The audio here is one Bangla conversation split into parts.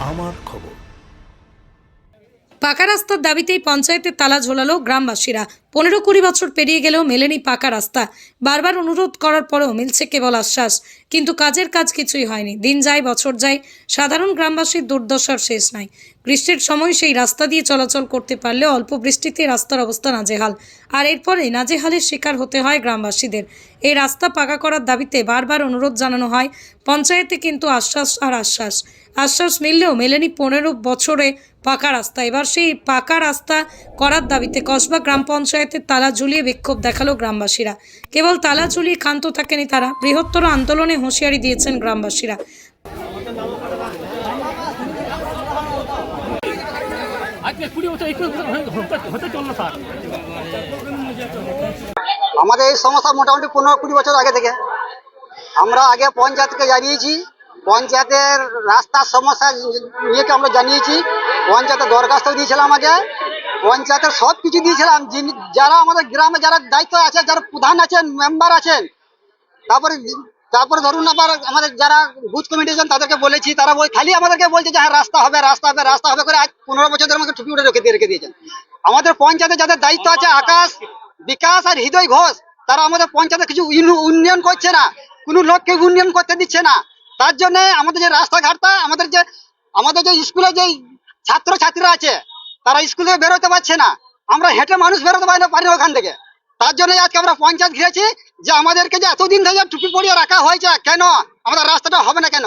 আমার খবর। পাকা রাস্তার দাবিতেই পঞ্চায়েতের তালা ঝোলালো গ্রামবাসীরা। পনেরো কুড়ি বছর পেরিয়ে গেলেও মেলেনি পাকা রাস্তা। বারবার অনুরোধ করার পরেও মিলছে কেবল আশ্বাস। কিন্তু কাজের কাজ কিছুই হয়নি। দিন যায়, বছর যায়। সাধারণ গ্রামবাসীর দুর্দশার শেষ নাই। বৃষ্টির সময় সেই রাস্তা দিয়ে চলাচল করতে পারলেও অল্প বৃষ্টিতে রাস্তার অবস্থা নাজেহাল। আর এরপরে নাজেহালের শিকার হতে হয় গ্রামবাসীদের। এই রাস্তা পাকা করার দাবিতে বারবার অনুরোধ জানানো হয়। পঞ্চায়েতে কিন্তু আশ্বাস আর আশ্বাস। আশ্বাস মিললেও মেলেনি পনেরো বছরে পাকা রাস্তা। এবার সেই পাকা রাস্তা করার দাবিতে কসবা গ্রাম পঞ্চায়েতের তালা ঝুলিয়ে বিক্ষোভ দেখাল গ্রামবাসীরা। কেবল তালা ঝুলিয়ে ক্ষান্ত থাকেনি তারা বৃহত্তর আন্দোলনে হুঁশিয়ারি দিয়েছেন গ্রামবাসীরা। আমাদের এই সমস্যা মোটামুটি পনেরো কুড়ি বছর আগে থেকে। আমরা আগে পঞ্চায়েতকে জানিয়েছি পঞ্চায়েতের রাস্তার সমস্যা নিয়েকে আমরা জানিয়েছি। পঞ্চায়েতের দরখাস্ত দিয়েছিলাম আগে পঞ্চায়েতের সব কিছু দিয়েছিলাম যারা আমাদের গ্রামে যারা দায়িত্ব আছে, যারা প্রধান আছেন, মেম্বার আছেন, তারপরে তারপরে ধরুন আবার আমাদের যারা বুথ কমিটি আছেন, তাদেরকে বলেছি, তারা বল খালি আমাদেরকে বলছে যে হ্যাঁ রাস্তা হবে রাস্তা হবে রাস্তা হবে করে আজ পনেরো বছর ধরে আমাকে টুপি উঠে রেখে দিয়ে রেখে দিয়েছেন। আমাদের পঞ্চায়েতে যাদের দায়িত্ব আছে, আকাশ, বিকাশ আর হৃদয় ঘোষ, তারা আমাদের পঞ্চায়েতে কিছু উন্নয়ন করছে না। কোনো লোককে উন্নয়ন করতে দিচ্ছে না। তার জন্য আমাদের যে রাস্তাঘাটটা, আমাদের যে আমাদের যে স্কুলে যে ছাত্র ছাত্রীরা আছে, তারা স্কুল বেরোতে পারছে না। আমরা হেঁটে মানুষ বেরোতে পারি না, পারি ওখান থেকে। তার জন্য আজকে আমরা পঞ্চায়েত ঘিরেছি যে আমাদেরকে যে এতদিন ধরে টুপি পরিয়ে রাখা হয়েছে, কেন? আমাদের রাস্তাটা হবে না কেন?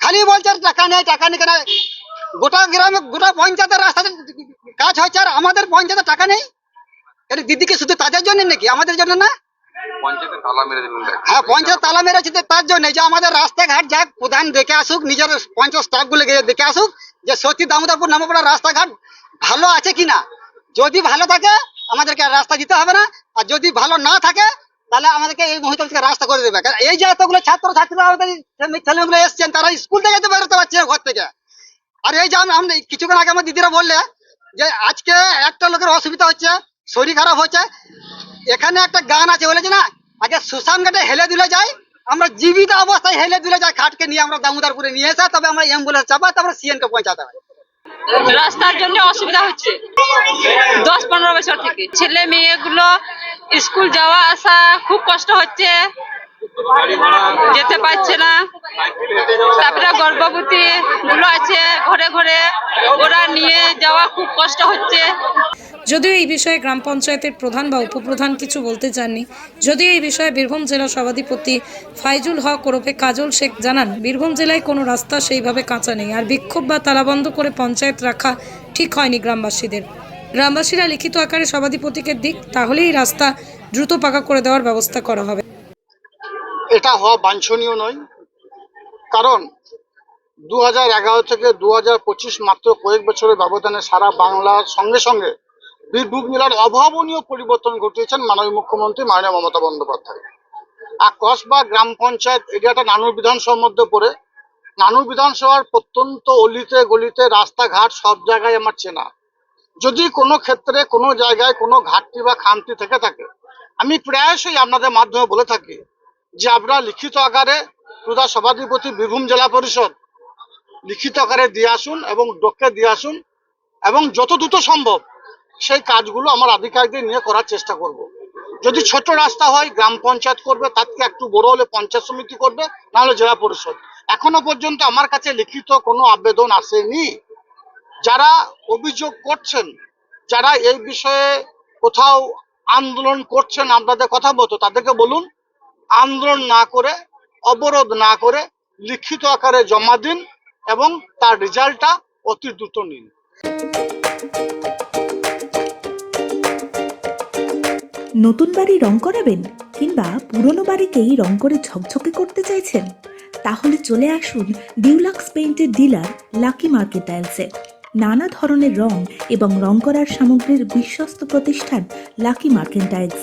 খালি বলছে টাকা নেই টাকা নেই, কেন? গোটা গ্রামে, গোটা পঞ্চায়েতের রাস্তাতে কাজ হয়েছে, আর আমাদের পঞ্চায়েতে টাকা নেই? দিদিকে শুধু তাদের জন্য নাকি? আমাদের জন্য না? পঞ্চায়েতে তালা মেরে দিলেন দেখ। হ্যাঁ পঞ্চায়েত তালা মেরেছে তো তার জন্য যে আমাদের রাস্তাঘাট যাক প্রধান দেখে আসুক, নিজের পঞ্চায়েত স্টাফগুলো দেখে আসুক যে সত্যি দামোদরপুর নামাপড়া রাস্তাঘাট ভালো আছে কিনা। যদি ভালো থাকে, আমাদেরকে আর রাস্তা দিতে হবে না। আর যদি ভালো না থাকে, তাহলে আমাদেরকে এই মুহূর্তে থেকে রাস্তা করে দেবে। কারণ এই যে এতগুলো ছাত্র, ছাত্রীরা আমাদের ছেলেগুলো এসছেন, তারা স্কুল থেকে তো বেরোতে পারছে না ঘর থেকে। আর এই যে আম- আমরা কিছুক্ষণ আগে আমার দিদিরা বললে যে আজকে একটা লোকের অসুবিধা হচ্ছে, শরীর খারাপ হচ্ছে। এখানে একটা গান আছে, বলেছে না? আগে সুশান ঘাটে হেলে দুলে যাই, আমরা জীবিত অবস্থায় হেলে দুলে যাই খাটকে নিয়ে আমরা দামোদারপুরে নিয়ে এসে, তবে আমরা অ্যাম্বুলেন্স চাপা, তারপরে সিএন কে পৌঁছাতে হয়। রাস্তার জন্য অসুবিধা হচ্ছে। দশ পনেরো বছর থেকে। ছেলে মেয়েগুলো স্কুল যাওয়া আসা খুব কষ্ট হচ্ছে। যেতে পারছে না। তারপরে গর্ভবতী গুলো আছে ঘরে ঘরে, ওরা নিয়ে যাওয়া খুব কষ্ট হচ্ছে। যদিও এই বিষয়ে গ্রাম পঞ্চায়েতের প্রধান বা উপপ্রধান কিছু বলতে চাননি, যদিও এই বিষয়ে বীরভূম জেলা সভাধিপতি ফাইজুল হক ওরফে কাজল শেখ জানান, বীরভূম জেলায় কোনো রাস্তা সেইভাবে কাঁচা নেই আর বিক্ষোভ বা তালাবন্ধ করে পঞ্চায়েত রাখা ঠিক হয়নি গ্রামবাসীদের। গ্রামবাসীরা লিখিত আকারে সভাধিপতিকে দিক, তাহলেই রাস্তা দ্রুত পাকা করে দেওয়ার ব্যবস্থা করা হবে। এটা হওয়া বাঞ্ছনীয় নয়। কারণ দু এগারো থেকে দু পঁচিশ মাত্র কয়েক বছরের ব্যবধানে সারা বাংলার সঙ্গে সঙ্গে বীরভূম জেলার অভাবনীয় পরিবর্তন ঘটিয়েছেন মাননীয় মুখ্যমন্ত্রী মাননীয় মমতা বন্দ্যোপাধ্যায়। আর কসবা গ্রাম পঞ্চায়েত এরিয়াটা নানুর বিধানসভার মধ্যে পড়ে। নানুর বিধানসভার প্রত্যন্ত অলিতে গলিতে রাস্তাঘাট সব জায়গায় আমার চেনা। যদি কোনো ক্ষেত্রে, কোনো জায়গায় কোনো ঘাটতি বা খামতি থেকে থাকে, আমি প্রায়শই আপনাদের মাধ্যমে বলে থাকি যে আপনারা লিখিত আকারে প্রদা সভাধিপতি বীরভূম জেলা পরিষদ লিখিত আকারে দিয়ে আসুন এবং ডকে দিয়ে আসুন এবং যত দ্রুত সম্ভব সেই কাজগুলো আমার আধিকারিকদের নিয়ে করার চেষ্টা করব। যদি ছোট রাস্তা হয়, গ্রাম পঞ্চায়েত করবে তার থেকে একটু বড় হলে পঞ্চায়েত সমিতি করবে নাহলে জেলা পরিষদ। এখনও পর্যন্ত আমার কাছে লিখিত কোনো আবেদন আসেনি। যারা অভিযোগ করছেন, যারা এই বিষয়ে কোথাও আন্দোলন করছেন, আপনাদের কথা বলতো, তাদেরকে বলুন। আন্দোলন না করে, অবরোধ না করে লিখিত আকারে জমা দিন এবং তার রেজাল্টটা অতি দ্রুত নিন। নতুন বাড়ি রং করাবেন কিংবা পুরনো বাড়িকেই রং করে ঝকঝকে করতে চাইছেন? তাহলে চলে আসুন ডিউলাক্স পেইন্টের ডিলার লাকি মার্কেট টাইলসে। নানা ধরনের রং এবং রং করার সামগ্রীর বিশ্বস্ত প্রতিষ্ঠান লাকি মার্কেট টাইলস।